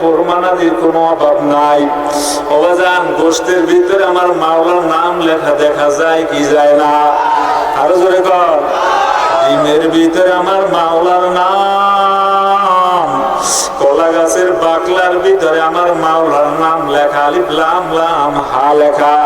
প্রমাণাদির কোনো নাই। ভিতরে আমার মাওলার নাম লেখা দেখা যায় কি যায় না? আরও জোরে কর। ভিতরে আমার মাওলার নাম বাকলার ভিতরে আমার মাওলার নাম লেখা, আলিফ লাম লাম, হা লেখা।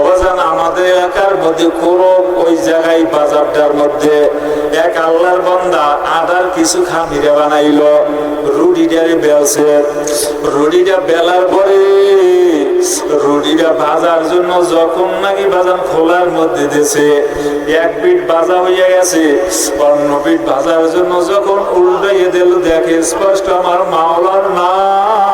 অবজান আমাদের এলাকার মধ্যে কোনো ওই জায়গায়, বাজারটার মধ্যে এক আল্লাহর বন্দা আদার কিছু খামিরে বানাইল রুডিটারে বেলছে। রুডিটা বেলার পরে রুটিটা ভাজার জন্য যখন নাকি বাজার খোলার মধ্যে দিয়েছে, এক পিঠ ভাজা হইয়া গেছে, অন্য পিঠ ভাজার জন্য যখন উল্টাইয়ে দিল, দেখে স্পষ্ট আমার মাওলার নাম।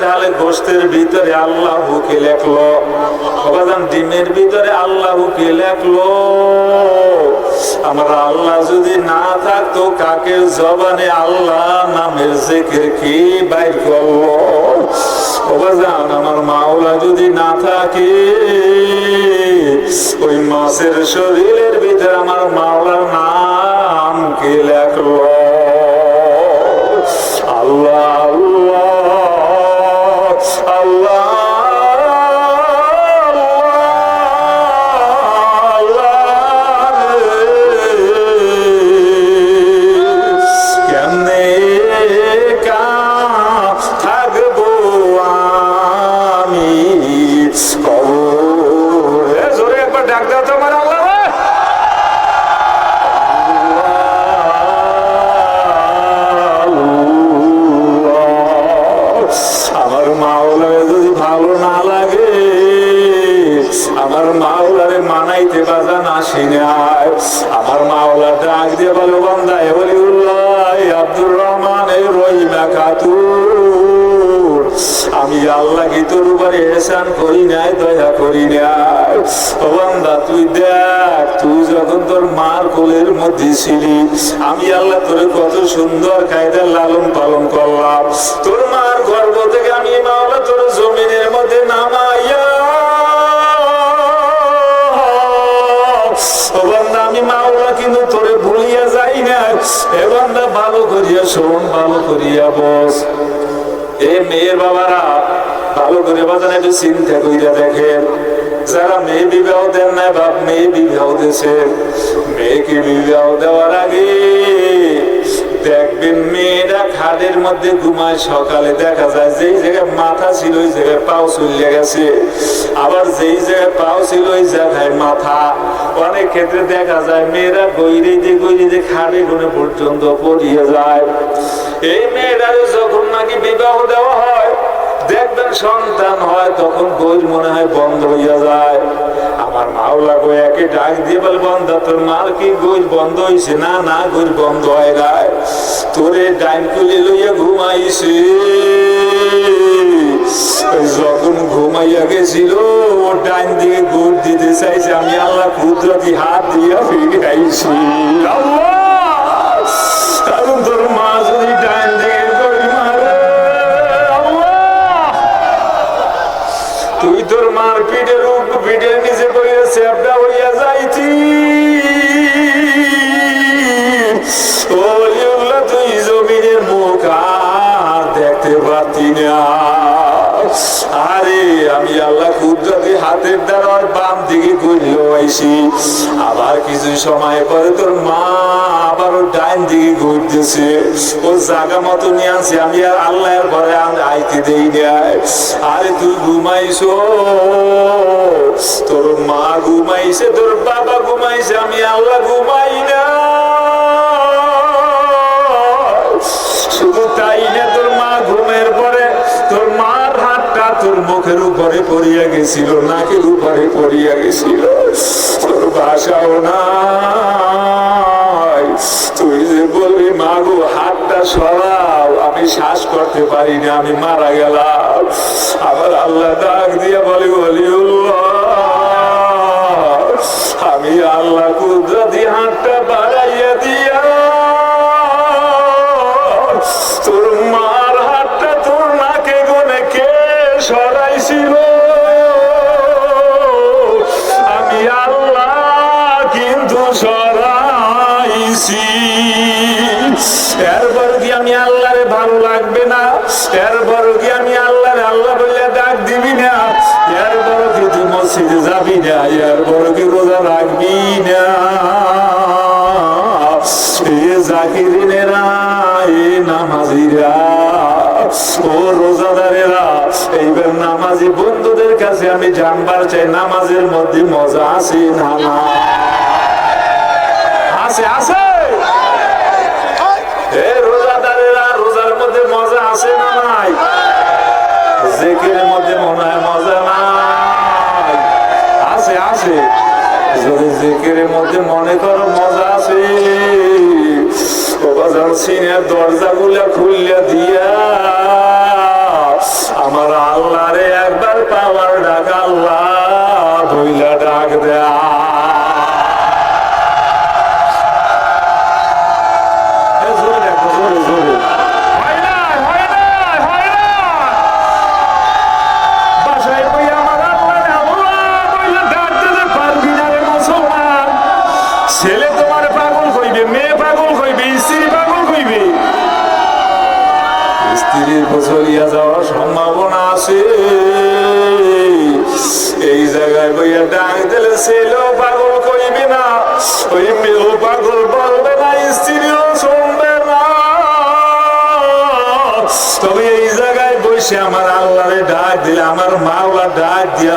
তাহলে গোষ্ঠের ভিতরে আল্লাহ হুকে লেখলো? ডিমের ভিতরে আল্লাহ হুকে লেখলো? আমার আল্লাহ যদি না থাকতো, কাকের জবানে আল্লাহ নামের জেকের কি বাইর করল? অবাজান আমার মাওলা যদি না থাকে, ওই মাছের শরীরের ভিতরে আমার মাওলার নাম কে লেখলো? আল্লাহ এহসান করি নাই, দয়া করি নাই। তুই দেখ, তুই যখন তোর মার কোলের মধ্যে ছিলি, আমি আল্লাহ তোর কত সুন্দর কায়দা লালন পালন করলাম। তোর মার গর্ভ থেকে আমি মাওলা তোর জমিনের মধ্যে নামাইয়া কিন্তু তোরে ভুলিয়া যাই ভালো করিয়া শোন, ভালো করিয়া বস। এ মেয়ের বাবারা ভালো করে বাজান একটু চিন্তা কইরা দেখেন, যারা মেয়ে বিবাহ দেন না, বাপ মেয়ে বিবাহ দিয়েছে। মেয়েকে বিবাহ দেওয়ার আগে দেখবেন মেয়েরা খাদের মধ্যে ঘুমায়, সকালে দেখা যায় যেই জায়গায় মাথা ছিল, ওই জায়গায় পাও চলিয়ে গেছে। আবার যেই জায়গায় পাও ছিল, ওই জায়গায় মাথা। অনেক ক্ষেত্রে দেখা যায় মেয়েরা গৈরে যে গৈরে যে খাড়ে গুনে পর্যন্ত পড়িয়ে যায়। এই মেয়েরাও যখন নাকি বিবাহ দেওয়া হয় দেখবেন সন্তান হয় তখন গৈর মনে হয় বন্ধ হইয়া যায়। আমার মাওলা গো একে ডাক দিয়ে বল বন্ধ তোর মার কি গৈর বন্ধ হইছে? না না গৈর বন্ধ হয় নাই। তোরে ডাইন কুলি লইয়া ঘুমাইছে। যখন ঘুমাইয়া গেছিল ও ডাইন দিকে গুড় দিতে চাইছে। আমি আল্লাহ কুদরতি হাত দিয়া ফিরে আইছি আল্লাহ! এখন তোর মা তুই মার পিঠের পিঠের নিচে করিয়া সেবটা হইয়া যাইছি ও আল্লাহ, তুই জমিনের মুখ দেখতে পারতি না। আরে আমি আল্লাহ কুদরতি হাতের দ্বারা আইসি আবার কিছু সময় পরে তোর মা আবার ডাইন দিকে ঘুরতেছে। ও জায়গা মতো নিয়ে আসে আমি আর আল্লাহর ঘরে আইতে দেই নাই। আরে তুই ঘুমাইছো? তোর মা ঘুমাইছে, তোর বাবা ঘুমাইছে, আমি আল্লাহ ঘুমাই না। শুধু তাই না, তোর মা ঘুমের পরে তোর মার হাতটা তোর মুখের উপরে পড়িয়া গেছিল, নাকের উপরে পড়িয়া গেছিল। বাসাও নাই। তুই যে বলবি মাগো হাতটা সরাও। আমি শ্বাস করতে পারি না আমি মারা গেলাম। আবার আল্লাহ ডাক দিয়ে বলি বলি আমি আল্লাহরে ভালো লাগবে না। এরপর কি আমি আল্লাহরে, আল্লাহ বলে ডাক দিবি না। এরপর কি তুই মসজিদে যাবি না, এরপর কি রোজা রাখবি না। বন্ধুদের কাছে আমি জানবার চাই, নামাজের মধ্যে মজা আছে না? আছে আছে। যদি জেকের মধ্যে মনে করো মজা আছে। বাজার সিনের দরজা গুলা খুললে দিয়া আমার দিয়া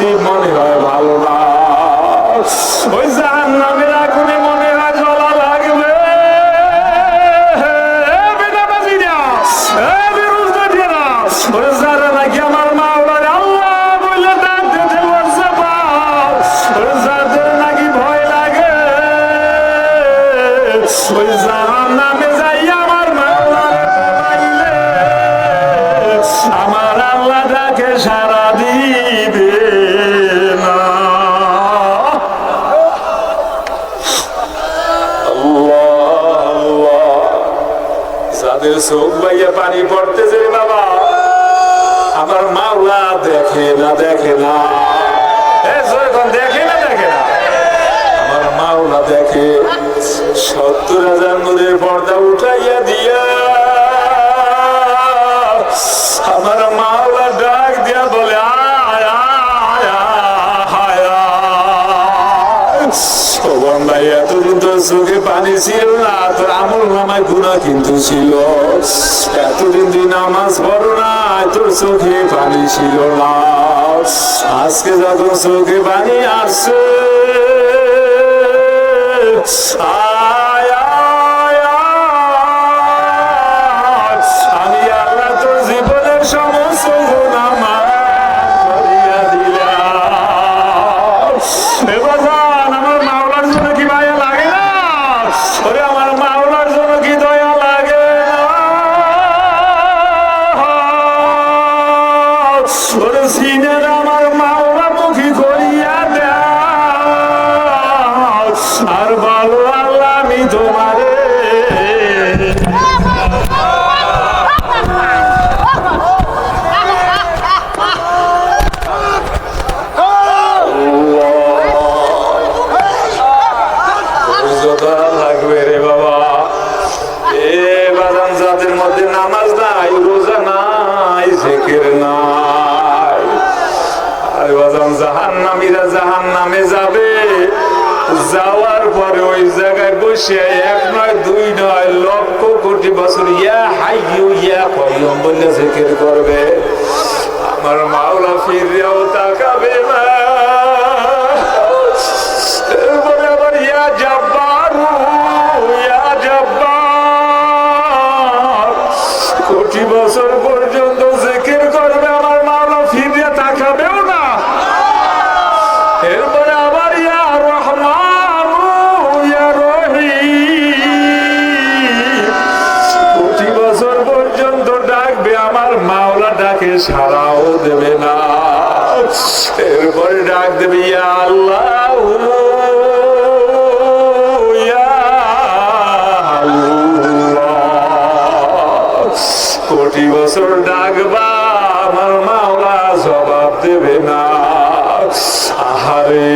নসিব ছিল না, তোর আমল নামায় গুণা কিন্তু ছিল। এতদিন দিন নামাজ পড়ো না তোর চোখে পানি ছিল না। আজকে যখন চোখে পানি আসছে আয় বাজান জাহান নামে যাবে। যাওয়ার পরে ওই জায়গায় বসে এক নয়, দুই নয় লক্ষ কোটি বছর, ইয়া হাইয়ু, ইয়া কয়ুম বলে জিকির করবে। আমার মাওলা ফিরেও তাকাবে না। ডাক দেবে আল্লাহ কোটি বছর ডাকবা, আমার মাওলা জবাব দেবে না। আহারে,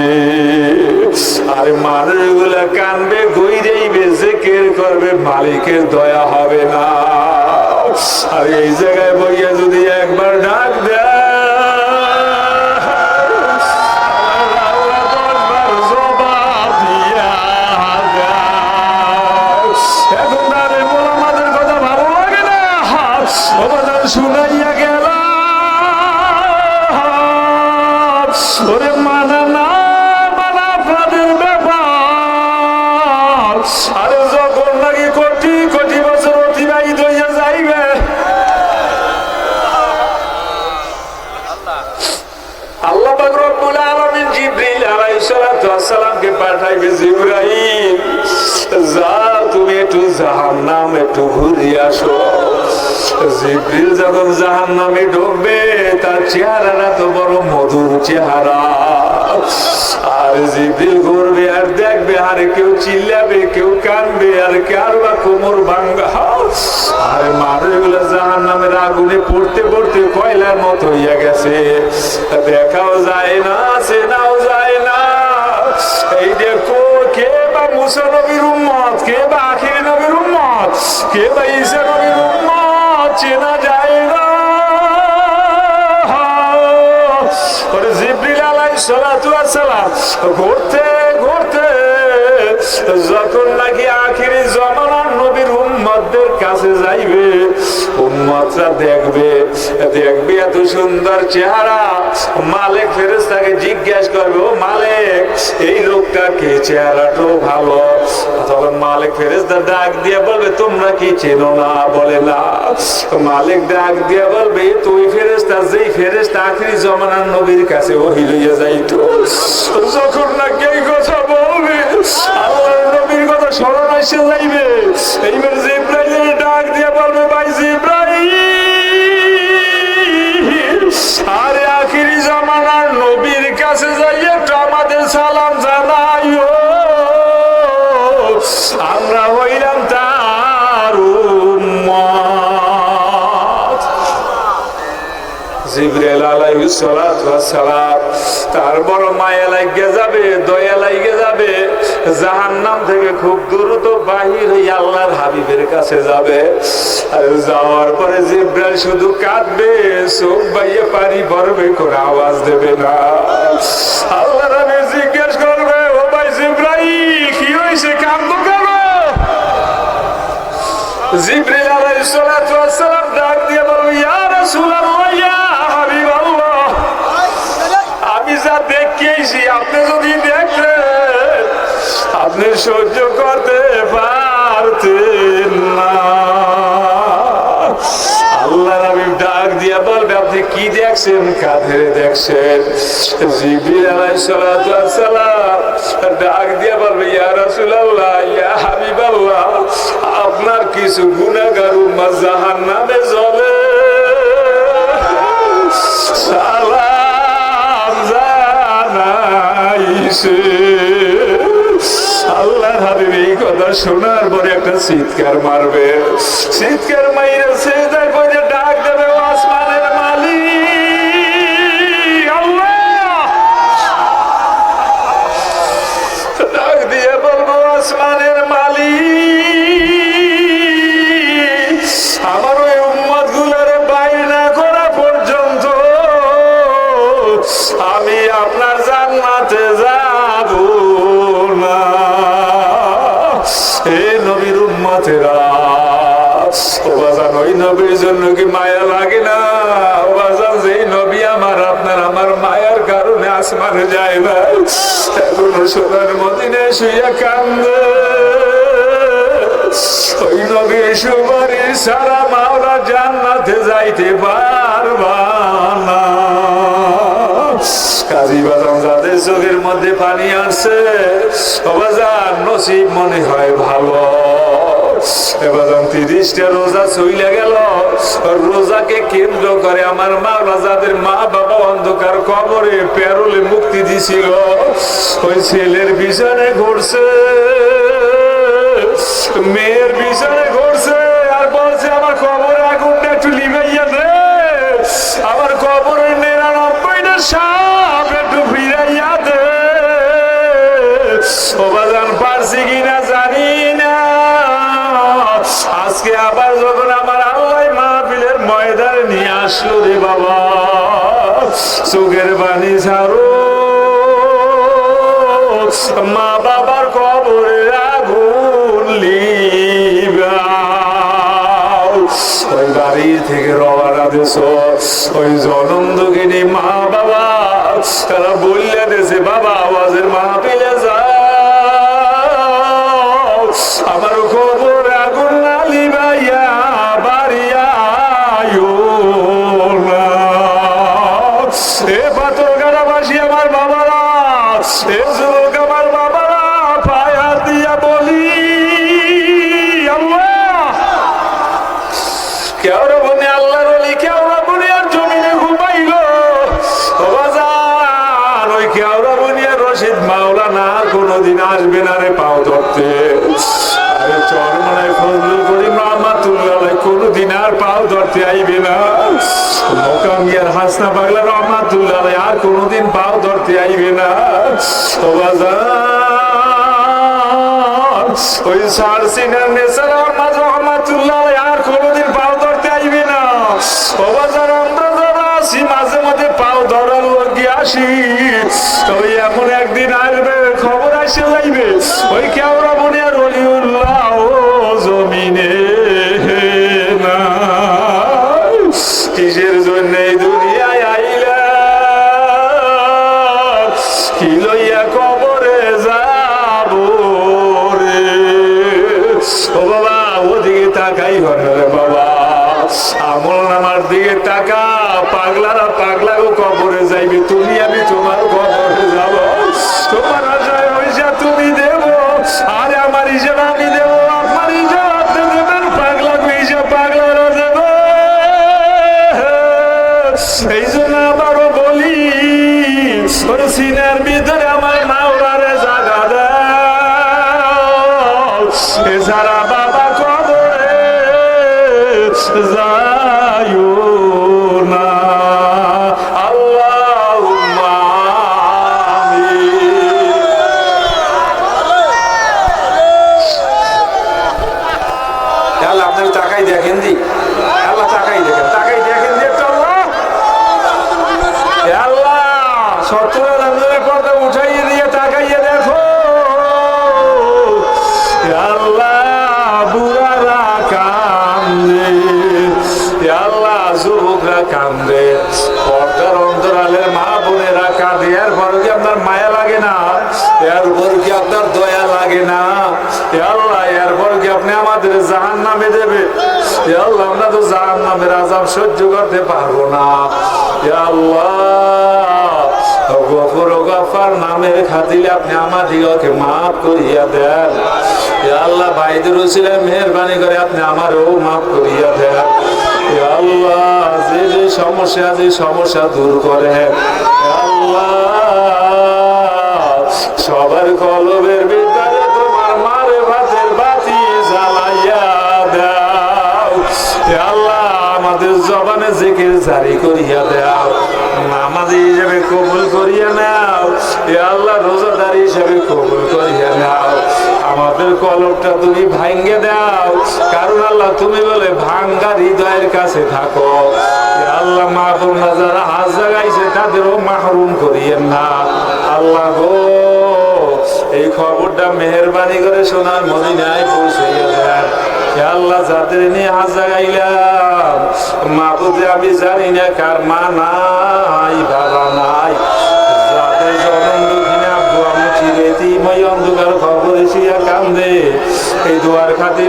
আরে মানুষগুলা কানবে গইরেইবে জেকের করবে, মালিকের দয়া হবে না। আর এই জায়গায় বইয়া যদি ওরে মানা না, মানা আপনাদের ব্যাপার। আরে যখন নাকি কোটি কোটি বছর অতিবাহিত হইয়া যাইবে। আল্লাহ পাক রব্বুল আলামিন জিবরিল আলাইহিস সালাতু ওয়াস সালামকে পাঠাইবে যা, তুমি একটু জাহান্নাম একটু ঘুরে জিবরিল যখন জাহান্নামে ঢুকবে তার চেহারাটা তো বড় মধুর চেহারা। আর জিবরিল ঘুরবে আর দেখবে, আর কেউ চিল্লাবে, কেউ কানবে, আর কার বা কোমর ভাঙ্গা। আর মানুষগুলো জাহান নামের আগুনে পড়তে পড়তে কয়লার মতো হইয়া গেছে। দেখাও যায় না, চেনাও যায় না। এই দেখো, কে বা মুসা নবীর উম্মত, কে বা আখির নবীর উম্মত, কে বা ঈসা নবীর উম্মত। চেনা যায় না। ওরে জিবরিল আলাই সালাতু ওয়াস সালাম, ঘুরতে ঘুরতে, যখন নাকি আখিরি জমানার নবীর উম্মতদের কাছে যাইবে উম্মতরা দেখবে দেখবে এত সুন্দর চেহারা। মালিক ফেরেশতাকে জিজ্ঞাসা করবে, ও মালিক, এই লোকটা কে চেহারাটাও ভালো? মালিক ফেরেশতা ডাক দিয়ে বলবে, তোমরা কি না? বলে, না। মালিক ডাক দিয়ে বলবে তুই যেই নবীর কাছে কথা বলবে নবীর কথা ডাক দিয়ে বলবে, ভাই আরে আখিরি জামানার নবীর কাছে যাইয়ে আমাদের সালাম জানাইও। আমরা হইলাম তার তার বড় মায়া লাগে যাবে, দয়া লাগে যাবে জাহান্নাম থেকে খুব দ্রুত বাহির হয়ে আল্লাহর হাবিবের কাছে যাবে। যাওয়ার পরে জিব্রাইল শুধু কাঁদবে, চোখ বাইয়ে পানি ভরবে করে আওয়াজ দেবে না। আল্লাহ জিজ্ঞেস করবে, ও ভাই জিব্রাইল, কি হয়েছে? কান্দো কেন? জিব্রিল আলাইহিস ডাক দিয়ে বলবে ইয়া রাসূলুল্লাহ, ইয়া হাবিবাল্লাহ, আমি যা দেখিয়েছি, আপনি যদি দেখলেন আপনি সহ্য করতে পারতেন না। আল্লাহ নবী ডাক দিয়া বলবে, আপনি কি দেখছেন? কাঁধে দেখছেন? জিবরিল আলাইহিস সালাতু ওয়াস সালাম ডাক দিয়া বলবে, ইয়া রাসূলুল্লাহ, ইয়া হাবিবাল্লাহ, আপনার কিছু গুনাহগার উম্মাহ জাহান্নামে জ্বলে সালাম জানাইছে। কথা শোনার পরে একটা চিৎকার মারবে। চিৎকার মাইরা সে ওই নবীর জন্য কি মায়া লাগে না? আমার, আপনার আমার মায়ার কারণে আসমানে যায় না। সোনার মদিনে শুয়ে কান্দে। ওই নবী সুবারি সারা মাওলা জান্নাতে যাইতে পারবা যাদের চোখের মধ্যে পানি আসছে অবাজার নসিব মনে হয় ভালো। রোজাকে করে আমার মা রাজাদের মা বাবা অন্ধকার কবরে প্যারোলে মুক্তি দিছিল। ওই ছেলের পিছনে ঘুরছে, মেয়ের পিছনে বাবা চোখের বাণী ঝাড়ো মা বাবার কবরে আগুন ওই বাড়ি থেকে রওনা দেশ ওই জনম দুঃখিনী মা বাবা, তারা বললে দেশে বাবা, আওয়াজের মাহফিলে যাও। আমার হাসনা পাগলা রহমাতুল্লাহ আর কোনোদিন পাও ধরতে আইবে না। ওই সার সিনার নেসার রহমাত রহমাতুল্লাহ আর কোনোদিন পাও ধরতে আইবে না। ও বাজার আসি মাঝে মাঝে পাও ধরার লোকে আসি। তবে এমন একদিন আসবে, খবর আসে যাইবে ওই কেওরা এর কি আপনার মায়া লাগে না? এর কি আপনার দয়া লাগে না? কি আপনি দেবে? আল্লাহ, আমরা তো জাহান নামের সহ্য করতে পারব না। আল্লাহ নামের খাতিলে আপনি আমাদিগকে মাফ করিয়া দেন। আল্লাহ ভাইদের উচিলে মেহরবানি করে আপনি আমারও মাফ করিয়া দেন। আল্লাহ, যে যে সমস্যা যে সমস্যা দূর করে আল্লাহ, সবার কলবটা তুমি ভাঙ্গে দাও। কারণ আল্লাহ তুমি বলে, ভাঙ্গা হৃদয়ের কাছে থাকো। আল্লাহ মাহরুম যারা হাজ জাগাইছে, তাদেরও মাহরুম করিয়েন না। আল্লাহ এই খবরটা মেহরবানি করে সোনার মদিনায় দেন। আল্লাহ যাদের নিয়ে হাজ জাগাইলাম আমি জানি না কার মা নাই, বাবা নাই মই অন্ধকার খবর এসিয়া কান্দে এই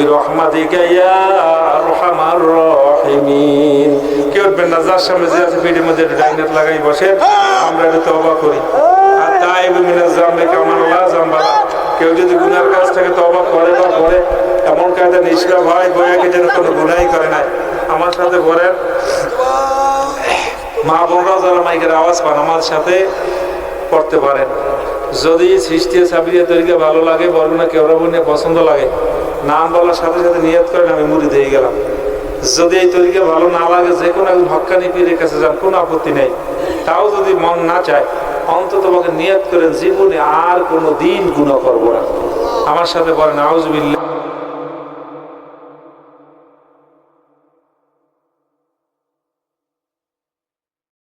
برحمتك يا أرحم الراحمين কেউ উঠবেন না যার সামনে যে আছে পিঠের মধ্যে একটু ডাইনেট লাগাই বসে আমরা একটু তবা করি আর তাই মিনা জামে কেমন আল্লাহ জাম্বালা কেউ যদি গুনার কাছ থেকে তবা করে বা করে এমন কাজে নিষ্কাপ হয় বয়াকে যেন কোনো গুনাই করে নাই আমার সাথে বলেন মা বোনরাও যারা মাইকের আওয়াজ পান আমার সাথে পড়তে পারেন যদি সৃষ্টি সাবিরিয়া তৈরিকে ভালো লাগে বরগুনা কেওড়া নিয়ে পছন্দ লাগে নাম বলার সাথে সাথে নিয়ত করেন আমি মুড়ি দিয়ে গেলাম। যদি এই তৈরিকে ভালো না লাগে, যে কোনো একজন হক্কানি পীরের কাছে যান কোনো আপত্তি নেই। তাও যদি মন না চায়, অন্তত আমাকে নিয়ত করেন, জীবনে আর কোনো দিন গুণ করব না। আমার সাথে বলেন আউজবিল্লা